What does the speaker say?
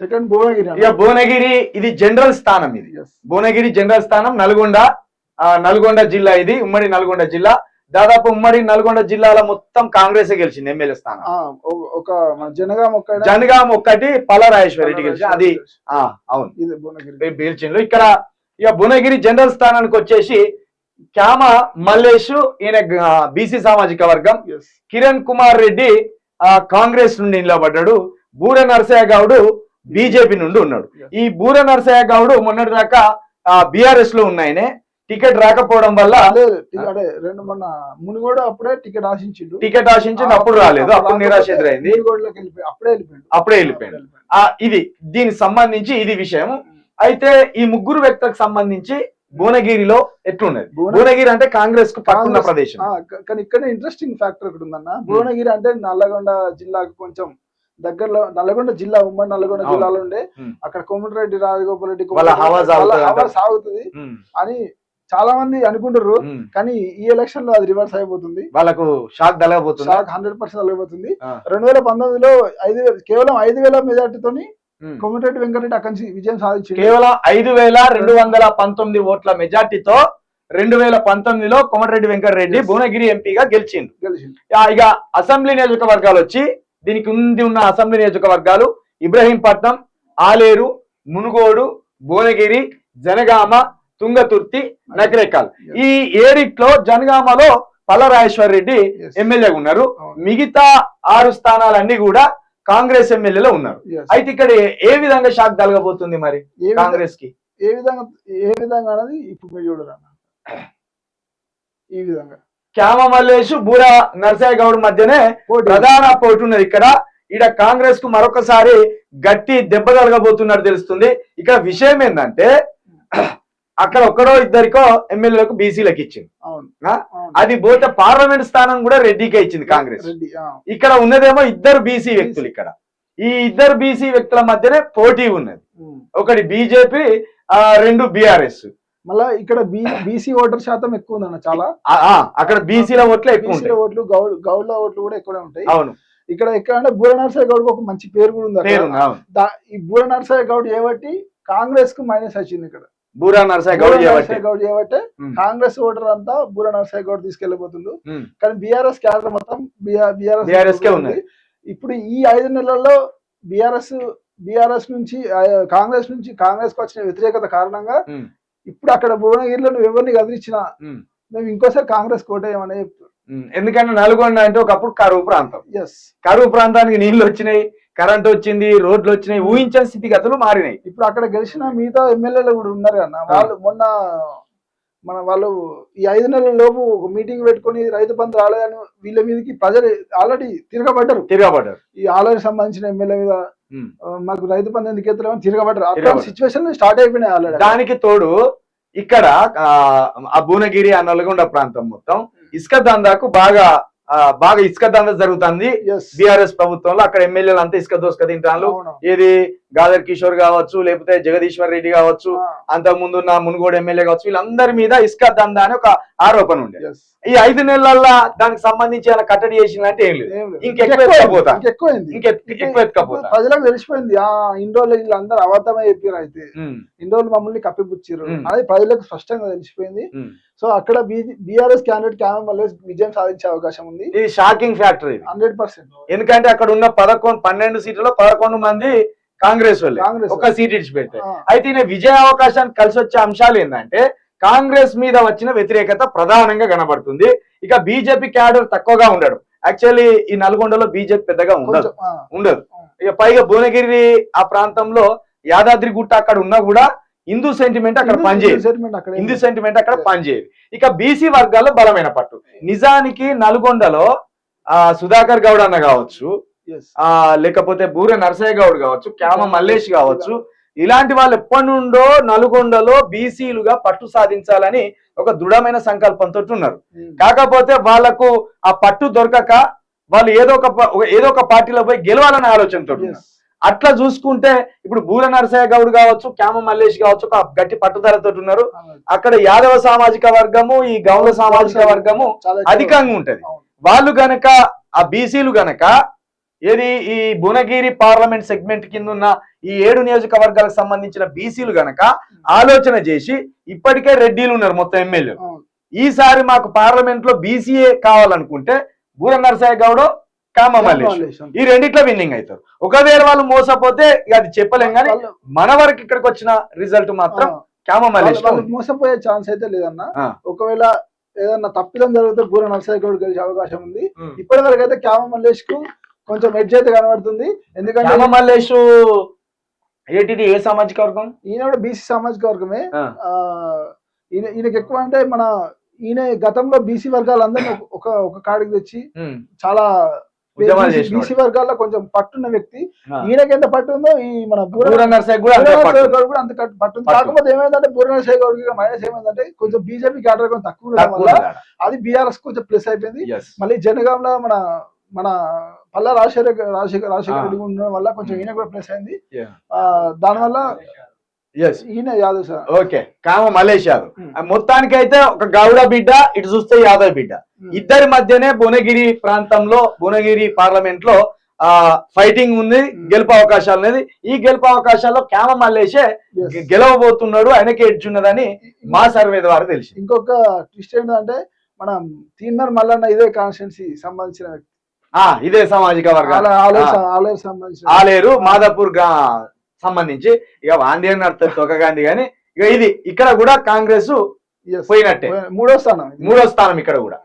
Second Bhuvanagiri ఇక భువనగిరి ఇది general స్థానం ఇది. భువనగిరి జనరల్ స్థానం నల్గొండ ఆ, నల్గొండ జిల్లా ఇది ఉమ్మడి నల్గొండ జిల్లా. దాదాపు ఉమ్మడి నల్గొండ జిల్లాలో మొత్తం కాంగ్రెస్ గెలిచింది ఎమ్మెల్యే స్థానం. ఒక- ఒక జనగాం ఒక్క జనగాం ఒక్కటి పలరాజేశ్వర రెడ్డి గెలిచి అది ఆ, అవును. ఇది భువనగిరి. గెలిచిండ్రు. ఇక్కడ ఇక భువనగిరి జనరల్ స్థానానికి వచ్చేసి క్యామ మల్లేష్ ఈయన బీసీ సామాజిక వర్గం. కిరణ్ కుమార్ రెడ్డి ఆ, కాంగ్రెస్ నుండి నిలబడ్డాడు. బూర నరసయ్య గౌడు బీజేపీ నుండి ఉన్నాడు. ఈ బూర నరసయ్య గౌడు మొన్నటి దాకా బీఆర్ఎస్లో ఉన్నాయనే. టికెట్ రాకపోవడం వల్ల రెండు మొన్న మునుగోడు అప్పుడే టికెట్ ఆశించిండు. టికెట్ ఆశించింది అప్పుడు రాలేదు. అప్పుడు నిరాశ ఎదురైంది అప్పుడే వెళ్ళిపోయిండు. అప్పుడే వెళ్ళిపోయాడు. ఆ ఇది దీనికి సంబంధించి ఇది విషయం. అయితే ఈ ముగ్గురు వ్యక్తులకు సంబంధించి భువనగిరిలో ఎట్లున్నది? భువన- భువనగిరి అంటే కాంగ్రెస్కు కాంగ్రెస్- ప్రదేశం. కానీ ఇక్కడ ఇంట్రెస్టింగ్ ఫ్యాక్టర్ ఒకటి ఉందన్న. భువనగిరి అంటే నల్లగొండ జిల్లాకు కొంచెం దగ్గరలో నల్లగొండ జిల్లా ఉమ్మడి నల్లగొండ అవును. జిల్లాలో ఉండే. అక్కడ కోమటిరెడ్డి రాజగోపాల్ రెడ్డి సాగుతుంది అని చాలా మంది అనుకుంటారు. కానీ ఈ ఎలక్షన్లో అది రివర్స్ అయిపోతుంది వాళ్ళకు షాక్ తలగబోతుంది షాక్ హండ్రెడ్ పర్సెంట్ ఆ. రెండు వేల పంతొమ్మిదిలో ఐదు వేల కేవలం ఐదు వేల మెజార్టీతోని. కోమటిరెడ్డి వెంకటరెడ్డి అక్కడి నుంచి విజయం సాధించింది కేవలం ఐదు వేల రెండు వందల పంతొమ్మిది ఓట్ల మెజార్టీతో రెండు వేల పంతొమ్మిదిలో కోమటిరెడ్డి వెంకటరెడ్డి. భువనగిరి ఎంపీగా గెలిచింది ఇక అసెంబ్లీ నియోజకవర్గాలు వచ్చి దీనికి ఉంది ఉన్న అసెంబ్లీ నియోజకవర్గాలు ఇబ్రహీంపట్నం ఆలేరు మునుగోడు భువనగిరి జనగామ తుంగతుర్తి నకరేకల్ Yes. ఈ ఏడిట్లో జనగామలో పల్లరాజేశ్వర రెడ్డి. ఎమ్మెల్యేగా ఉన్నారు. మిగతా ఆరు స్థానాలన్నీ కూడా కాంగ్రెస్ ఎమ్మెల్యేలో ఉన్నారు. అయితే ఇక్కడ ఏ విధంగా షాక్ కలగబోతుంది మరి కాంగ్రెస్కి ఏ విధంగా ఏ విధంగా అనేది ఇప్పుడు మీరు చూడరు ఈ విధంగా క్యామ మల్లేష్ బూరా నరసయ్య గౌడ్ మధ్యనే. ప్రధాన పోటీ ఉన్నది ఇక్కడ. ఈడ కాంగ్రెస్కు మరొకసారి గట్టి దెబ్బ కలగబోతున్నట్టు తెలుస్తుంది. ఇక్కడ విషయం ఏంటంటే అక్కడ ఒక్కడో ఇద్దరికో ఎమ్మెల్యేలకు బీసీలకు ఇచ్చింది. అది పోతే పార్లమెంట్ స్థానం కూడా రెడ్డికే ఇచ్చింది కాంగ్రెస్. ఇక్కడ ఉన్నదేమో ఇద్దరు బీసీ వ్యక్తులు ఇక్కడ. ఈ ఇద్దరు బీసీ వ్యక్తుల మధ్యనే పోటీ ఉన్నది. ఒకటి బీజేపీ రెండు బీఆర్ఎస్. మళ్ళా ఇక్కడ బీసీ ఓటర్ శాతం ఎక్కువ ఉందన్న చాలా. అక్కడ బీసీల ఓట్లే ఎక్కువ ఓట్లు గౌడ్ గౌడ్ల ఓట్లు కూడా ఎక్కువనే ఉంటాయి. అవును. ఇక్కడ ఎక్కడ అంటే బూర నరసయ్య గౌడ్ ఒక మంచి పేరు కూడా ఉంది ఈ బూర నరసయ్య గౌడ్ ఏబట్టి కాంగ్రెస్కు మైనస్ వచ్చింది ఇక్కడ. బూరా నరసయ్య గౌడ్ చేయబట్టి గౌడ్ ఉమ్. కాంగ్రెస్ ఓటర్ అంతా బూర నరసయ్య గౌడ్ తీసుకెళ్ళిపోతుండు ఉమ్. కానీ బీఆర్ఎస్ క్యాడర్ మొత్తం బీఆర్ఎస్. ఇప్పుడు ఈ ఐదు నెలల్లో బీఆర్ఎస్ బీఆర్ఎస్ నుంచి కాంగ్రెస్ నుంచి కాంగ్రెస్కు వచ్చిన వ్యతిరేకత కారణంగా. ఇప్పుడు అక్కడ భువనగిరిలో నువ్వు ఎవరిని కదిలించినా. మేము ఇంకోసారి కాంగ్రెస్ కోటేయమని. ఎందుకంటే నల్గొండ అంటే ఒకప్పుడు కరువు ప్రాంతం. ఎస్ కరువు ప్రాంతానికి నీళ్ళు వచ్చినాయి కరెంట్ వచ్చింది రోడ్లు వచ్చినాయి ఊహించని స్థితిగతులు మారినాయి. ఇప్పుడు అక్కడ గెలిచిన మిగతా ఎమ్మెల్యేలు కూడా ఉన్నారు అన్న వాళ్ళు మొన్న మన వాళ్ళు ఈ ఐదు నెలల లోపు ఒక మీటింగ్ పెట్టుకొని రైతు బంధు రాలేదని వీళ్ళ మీదకి ప్రజలు ఆల్రెడీ తిరగబడ్డారు. తిరగబడ్డారు. ఈ ఆల్రెడీ సంబంధించిన ఎమ్మెల్యే మీద మాకు రైతు బంధు ఎందుకు ఎత్తలేమని తిరగబడ్డారు. అక్కడ. సిచ్యువేషన్ స్టార్ట్ అయిపోయినాయి ఆల్రెడీ. దానికి తోడు ఇక్కడ ఆ, భువనగిరి ఆ నల్గొండ ప్రాంతం మొత్తం ఇసుక దందాకు బాగా బాగా ఇసుక దందా జరుగుతుంది. ఎస్ బీఆర్ఎస్ ప్రభుత్వంలో అక్కడ ఎమ్మెల్యేలు అంతా ఇసుక దోసుక తింటారు ఏది గాదర్ కిషోర్ కావచ్చు లేకపోతే జగదీశ్వర్ రెడ్డి కావచ్చు అంతకు ముందు ఉన్న మునుగోడు ఎమ్మెల్యే కావచ్చు వీళ్ళందరి మీద ఇసుక దందా అని ఒక ఆరోపణ ఉండే. ఈ ఐదు నెలల్లో దానికి సంబంధించి ఏమైనా కట్టడి చేసిందంటే ఏం లేదు. ఇంకెక్కువ ఎత్తుకపోతా. ఇంకెక్కువైంది ఇంకె- ఎక్కువ ఎత్తుకపోతా. ప్రజలకు తెలిసిపోయింది. ఆ ఇన్ని రోజులు వీళ్ళందరూ అబద్ధమే చెప్పారు అయితే. ఇన్ని రోజులు మమ్మల్ని కప్పిపుచ్చారు. అది ప్రజలకు స్పష్టంగా తెలిసిపోయింది. సో అక్కడ బీఆర్ఎస్ క్యాండిడేట్ క్యామ్ వల్ల విజయం సాధించే అవకాశం ఉంది. ఇది షాకింగ్ ఫ్యాక్టర్ హండ్రెడ్ పర్సెంట్. ఎందుకంటే అక్కడ ఉన్న పదకొండు పన్నెండు సీట్లలో పదకొండు మంది కాంగ్రెస్ వాళ్ళే. ఒక సీట్ ఇడిచిపెట్టారు. అయితే ఈయన విజయ అవకాశానికి కలిసి వచ్చే అంశాలు ఏంటంటే కాంగ్రెస్ మీద వచ్చిన వ్యతిరేకత ప్రధానంగా కనబడుతుంది. ఇక బీజేపీ క్యాడర్ తక్కువగా ఉండడు. యాక్చువల్లీ ఈ నల్గొండలో బీజేపీ పెద్దగా ఉండదు. ఉండదు. ఇక పైగా భువనగిరి ఆ ప్రాంతంలో యాదాద్రి గుట్ట అక్కడ ఉన్నా కూడా హిందూ సెంటిమెంట్ అక్కడ పనిచేయదు. హిందూ సెంటిమెంట్ అక్కడ పనిచేయదు. ఇక బీసీ వర్గాల్లో బలమైన పట్టు. నిజానికి నల్గొండలో ఆ సుధాకర్ గౌడ్ అన్న కావచ్చు. ఆ లేకపోతే బూర నరసయ్య గౌడ్ కావచ్చు క్యామ మల్లేష్ కావచ్చు ఇలాంటి వాళ్ళు ఎప్పటి నుండో నల్గొండలో బీసీలుగా పట్టు సాధించాలని ఒక దృఢమైన సంకల్పంతో ఉన్నారు ఉమ్. కాకపోతే వాళ్ళకు ఆ పట్టు దొరకక వాళ్ళు ఏదో ఒక ఏదో ఒక పార్టీలో పోయి గెలవాలనే ఆలోచనతో. అట్లా చూసుకుంటే ఇప్పుడు బూర నరసయ్య గౌడ్ కావచ్చు క్యామ మల్లేష్ కావచ్చు ఒక గట్టి పట్టుదలతో ఉన్నారు అక్కడ యాదవ సామాజిక వర్గము ఈ గౌడ సామాజిక వర్గము. అధికంగా ఉంటది. వాళ్ళు గనక ఆ బీసీలు గనక ఏది ఈ భువనగిరి పార్లమెంట్ సెగ్మెంట్ కింద ఉన్న ఈ ఏడు నియోజకవర్గాలకు సంబంధించిన బీసీలు గనక ఆలోచన చేసి ఇప్పటికే రెడ్డిలు ఉన్నారు మొత్తం ఎమ్మెల్యేలు అవును. ఈసారి మాకు పార్లమెంట్లో బీసీఏ కావాలనుకుంటే బూర నరసయ్య గౌడ. ఈ రెండిట్లో విన్నింగ్ అవుతారు ఒకవేళ వాళ్ళు మోసపోతే అది చెప్పలేం కానీ మన వరకు ఇక్కడికి వచ్చిన రిజల్ట్ మాత్రం మోసపోయే ఛాన్స్ అయితే లేదన్న. ఒకవేళ ఏదన్నా తప్పిదం జరిగితే బూర నర్సయ్య గౌడ్ గెలిచే అవకాశం ఉంది. ఇప్పటి వరకు అయితే క్యామ మల్లేష్కు కొంచెం ఎడ్జ్ అయితే కనబడుతుంది ఎందుకంటే మల్లేష్ ఏంటిది ఏ సామాజిక వర్గం ఈయన కూడా బీసీ సామాజిక వర్గమే ఈయన ఈయనకి ఎక్కువ అంటే మన ఈయన గతంలో బీసీ వర్గాలందరినీ ఒక- ఒక కాడికి తెచ్చి. చాలా బీసీ వర్గాల్లో కొంచెం పట్టున్న వ్యక్తి. ఈయనకి ఎంత పట్టు ఉందో ఈ మన కూడా అంతే పట్టు. కాకపోతే ఏమైందంటే బూర నరసయ్య గౌడ్ మైనస్ ఏమైందంటే కొంచెం బీజేపీ క్యాడర్ కొంచెం తక్కువ. అది బీఆర్ఎస్ కొంచెం ప్లస్ అయిపోయింది. మళ్ళీ జనగాంలో మన మన పల్లా రాజశేఖర రాజశేఖర రాజశేఖర. రెడ్డి ఉండడం వల్ల కొంచెం ఈయన కూడా ప్లస్ అయింది దానివల్ల. ఈయన యాదవ్ సార్ ఓకే కామ యాదవ్. ఆ మొత్తానికి అయితే ఒక గౌడ బిడ్డ ఇటు చూస్తే యాదవ్ బిడ్డ. ఇద్దరి మధ్యనే భువనగిరి ప్రాంతంలో భువనగిరి పార్లమెంట్లో ఆ ఫైటింగ్ ఉంది. గెలుపు అవకాశాలు అనేది ఈ గెలుపు అవకాశాల్లో Yes. గె- గెలవబోతున్నాడు ఆయనకి ఎడ్జ్ ఉన్నదని మా సర్వే ద్వారా తెలిసి ఇంకొక ట్విస్ట్ ఏంటంటే మనం తీన్మర్ మల్లన్న ఇదే కాన్స్టిట్యున్సీ సంబంధించిన వ్యక్తి ఇదే సామాజిక వర్గాలు. ఆల- ఆలేరు మాదాపూర్గా సంబంధించి ఇక వాంది అని నడుతుంది గాంధీ కానీ ఇక ఇది ఇక్కడ కూడా కాంగ్రెస్. పోయినట్టే. మూడో స్థానం. మూడో స్థానం ఇక్కడ కూడా.